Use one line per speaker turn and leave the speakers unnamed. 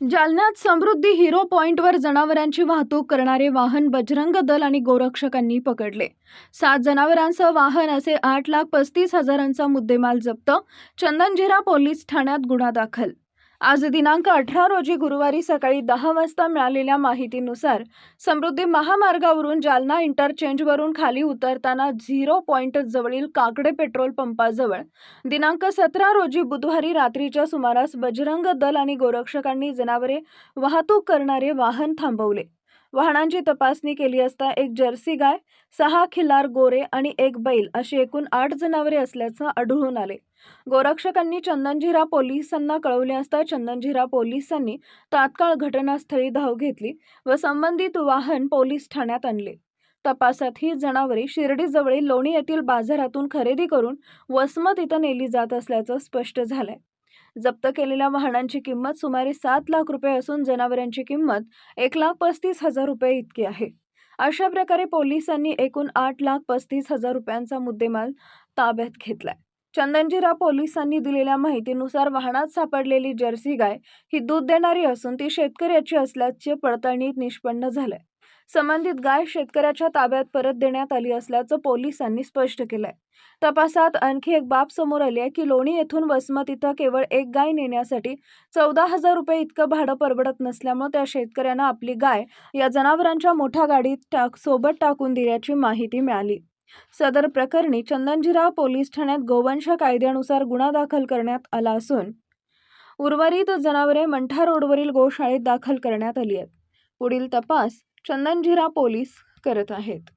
जालन्यात समृद्धी हिरो पॉइंटवर जनावरांची वाहतूक करणारे वाहन बजरंग दल आणि गोरक्षकांनी पकडले. सात जनावरांसह वाहन असे आठ लाख पस्तीस हजारांचा मुद्देमाल जप्त. चंदनजिरा पोलीस ठाण्यात गुन्हा दाखल. आज दिनांक अठरा रोजी गुरुवारी सकाळी दहा वाजता मिळालेल्या माहितीनुसार समृद्धी महामार्गावरून जालना इंटरचेंजवरून खाली उतरताना झिरो पॉइंट जवळील काकडे पेट्रोल पंपाजवळ दिनांक सतरा रोजी बुधवारी रात्रीच्या सुमारास बजरंग दल आणि गोरक्षकांनी जनावरे वाहतूक करणारे वाहन थांबवले. वाहनांची तपासणी केली असता एक जर्सी गाय सहा खिलार गोरे आणि एक बैल अशी एकूण आठ जनावरे असल्याचं आढळून आले. गोरक्षकांनी चंदनझिरा पोलिसांना कळवले असता चंदनझिरा पोलिसांनी तात्काळ घटनास्थळी धाव घेतली व संबंधित वाहन पोलीस ठाण्यात आणले. तपासात ही जनावरे शिर्डीजवळील लोणी येथील बाजारातून खरेदी करून वसमत इथं नेली जात असल्याचं स्पष्ट झालंय. जप्त केलेल्या वाहनांची किंमत सुमारे सात लाख रुपये असून जनावरांची किंमत एक लाख पस्तीस हजार रुपये इतकी आहे. अशा प्रकारे पोलिसांनी एकूण आठ लाख पस्तीस हजार रुपयांचा मुद्देमाल ताब्यात घेतलाय. चंदनजिरा पोलिसांनी दिलेल्या माहितीनुसार वाहनात सापडलेली जर्सी गाय ही दूध देणारी असून ती शेतकऱ्याची असल्याचे पडताळणीत निष्पन्न झालंय. संबंधित गाय शेतकऱ्याच्या ताब्यात परत देण्यात आली असल्याचं पोलिसांनी स्पष्ट केलंय. तपासात आणखी एक बाब समोर आली आहे की लोणी येथून वसमत इथं केवळ एक गाय नेण्यासाठी चौदा हजार रुपये इतकं भाडं परवडत नसल्यामुळे त्या शेतकऱ्यानं आपली गाय या जनावरांच्या मोठ्या गाडीत टाक सोबत टाकून दिल्याची माहिती मिळाली. सदर प्रकरणी चंदनजिरा पोलीस ठाण्यात गोवंश कायद्यानुसार गुन्हा दाखल करण्यात आला असून उर्वरित जनावरे मंठा रोडवरील गोशाळेत दाखल करण्यात आली आहेत. पुढील तपास चंदनजिरा पोलीस करत आहेत.